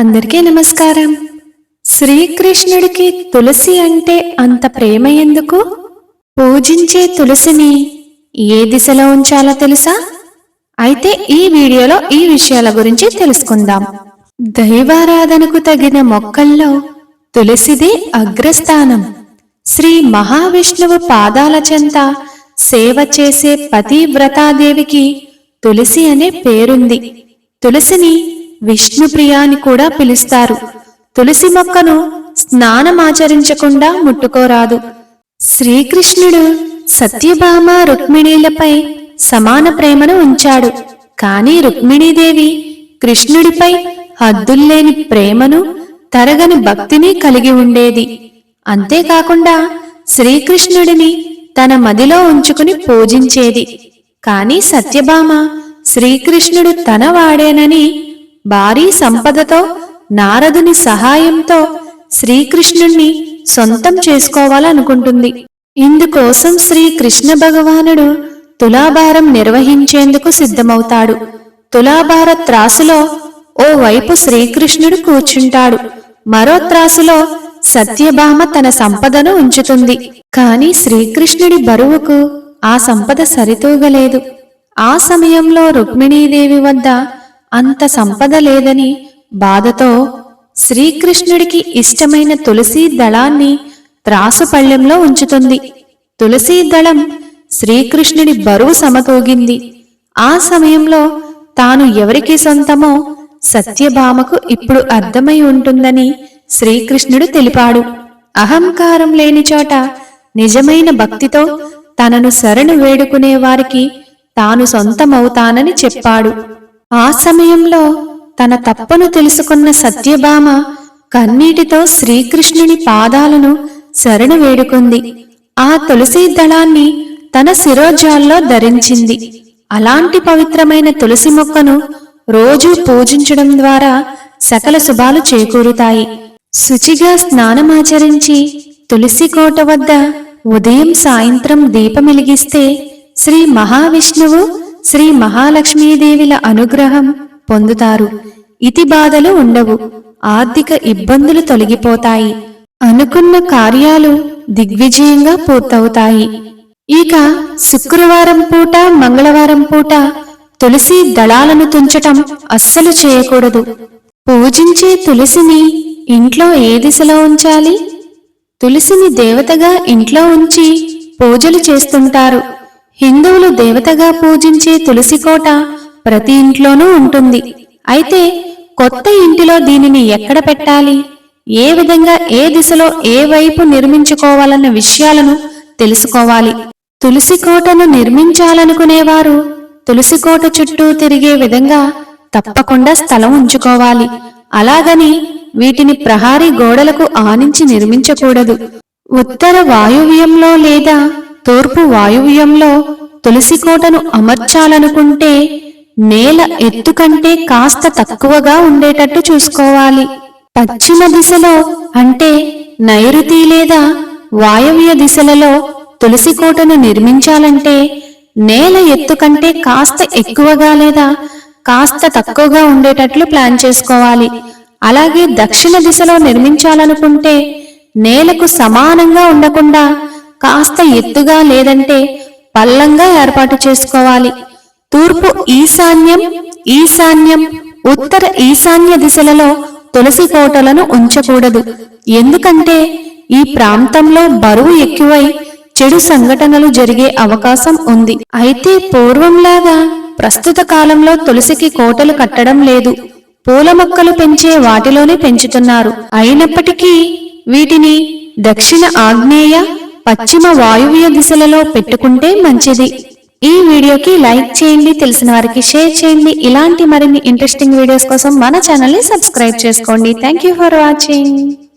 అందరికీ నమస్కారం. శ్రీకృష్ణుడికి తులసి అంటే అంత ప్రేమ ఎందుకు? పూజించే తులసిని ఏ దిశలో ఉంచాలో తెలుసా? అయితే ఈ వీడియోలో ఈ విషయాల గురించి తెలుసుకుందాం. దైవారాధనకు తగిన మొక్కల్లో తులసిదే అగ్రస్థానం. శ్రీ మహావిష్ణువు పాదాల చెంత సేవ చేసే పతివ్రతాదేవికి తులసి అనే పేరుంది. తులసిని విష్ణుప్రియ అని కూడా పిలుస్తారు. తులసి మొక్కను స్నానమాచరించకుండా ముట్టుకోరాదు. శ్రీకృష్ణుడు సత్యభామ రుక్మిణీలపై సమాన ప్రేమను ఉంచాడు. కాని రుక్మిణీదేవి కృష్ణుడిపై హద్దుల్లేని ప్రేమను తరగని భక్తిని కలిగి ఉండేది. అంతేకాకుండా శ్రీకృష్ణుడిని తన మదిలో ఉంచుకుని పూజించేది. కాని సత్యభామ శ్రీకృష్ణుడు తన వాడేనని భారీ సంపదతో నారదుని సహాయంతో శ్రీకృష్ణుణ్ణి సొంతం చేసుకోవాలనుకుంటుంది. ఇందుకోసం శ్రీకృష్ణ భగవానుడు తులాభారం నిర్వహించేందుకు సిద్ధమవుతాడు. తులాభార త్రాసులో ఓ వైపు శ్రీకృష్ణుడు కూర్చుంటాడు. మరో త్రాసులో సత్యభామ తన సంపదను ఉంచుతుంది. కాని శ్రీకృష్ణుడి బరువుకు ఆ సంపద సరితూగలేదు. ఆ సమయంలో రుక్మిణీదేవి వద్ద అంత సంపద లేదని బాధతో శ్రీకృష్ణుడికి ఇష్టమైన తులసీ దళాన్ని త్రాసుపళ్ళెంలో ఉంచుతుంది. తులసీ దళం శ్రీకృష్ణుడి బరువు సమతూగింది. ఆ సమయంలో తాను ఎవరికి సొంతమో సత్యభామకు ఇప్పుడు అర్థమై ఉంటుందని శ్రీకృష్ణుడు తెలిపాడు. అహంకారం లేని చోట నిజమైన భక్తితో తనను శరణు వేడుకునే వారికి తాను సొంతమవుతానని చెప్పాడు. ఆ సమయంలో తన తప్పును తెలుసుకున్న సత్యభామ కన్నీటితో శ్రీకృష్ణుని పాదాలను శరణు వేడుకుంది. ఆ తులసీ దళాన్ని తన శిరోజాల్లో ధరించింది. అలాంటి పవిత్రమైన తులసి మొక్కను రోజూ పూజించడం ద్వారా సకల శుభాలు చేకూరుతాయి. శుచిగా స్నానమాచరించి తులసి కోట వద్ద ఉదయం సాయంత్రం దీపమిలిగిస్తే శ్రీ మహావిష్ణువు శ్రీ మహాలక్ష్మీదేవిల అనుగ్రహం పొందుతారు. ఇతి బాధలు ఉండవు. ఆర్థిక ఇబ్బందులు తొలగిపోతాయి. అనుకున్న కార్యాలు దిగ్విజయంగా పూర్తవుతాయి. ఇక శుక్రవారం పూట మంగళవారం పూట తులసి దళాలను తుంచటం అస్సలు చేయకూడదు. పూజించే తులసిని ఇంట్లో ఏ దిశలో ఉంచాలి? తులసిని దేవతగా ఇంట్లో ఉంచి పూజలు చేస్తుంటారు. హిందువులు దేవతగా పూజించే తులసి కోట ప్రతి ఇంట్లోనూ ఉంటుంది. అయితే కొత్త ఇంటిలో దీనిని ఎక్కడ పెట్టాలి? ఏ విధంగా ఏ దిశలో ఏ వైపు నిర్మించుకోవాలన్న విషయాలను తెలుసుకోవాలి. తులసి కోటను నిర్మించాలనుకునేవారు తులసి కోట చుట్టూ తిరిగే విధంగా తప్పకుండా స్థలం ఉంచుకోవాలి. అలాగని వీటిని ప్రహారీ గోడలకు ఆనించి నిర్మించకూడదు. ఉత్తర వాయువ్యంలో లేదా తూర్పు వాయువ్యంలో తులసి కోటను అమర్చాలనుకుంటే నేల ఎత్తు కంటే కాస్త తక్కువగా ఉండేటట్టు చూసుకోవాలి. పశ్చిమ దిశలో అంటే నైరుతి లేదా వాయవ్య దిశలలో తులసి కోటను నిర్మించాలంటే నేల ఎత్తు కంటే కాస్త ఎక్కువగా లేదా కాస్త తక్కువగా ఉండేటట్లు ప్లాన్ చేసుకోవాలి. అలాగే దక్షిణ దిశలో నిర్మించాలనుకుంటే నేలకు సమానంగా ఉండకుండా కాస్త ఎత్తుగా లేదంటే పల్లంగా ఏర్పాటు చేసుకోవాలి. తూర్పు ఈశాన్యం ఈశాన్యం ఉత్తర ఈశాన్య దిశలలో తులసి కోటలను ఉంచకూడదు. ఎందుకంటే ఈ ప్రాంతంలో బరువు ఎక్కువై చెడు సంఘటనలు జరిగే అవకాశం ఉంది. అయితే పూర్వంలాగా ప్రస్తుత కాలంలో తులసికి కోటలు కట్టడం లేదు. పూల మొక్కలు పెంచే వాటిలోనే పెంచుతున్నారు. అయినప్పటికీ వీటిని దక్షిణ ఆగ్నేయ పశ్చిమ వాయువ్య దిశలలో పెట్టుకుంటే మంచిది. ఈ వీడియోకి లైక్ చేయండి తెలిసిన వారికి షేర్ చేయండి. ఇలాంటి మరిన్ని ఇంట్రెస్టింగ్ వీడియోస్ కోసం మన ఛానల్ని సబ్స్క్రైబ్ చేసుకోండి. Thank you for watching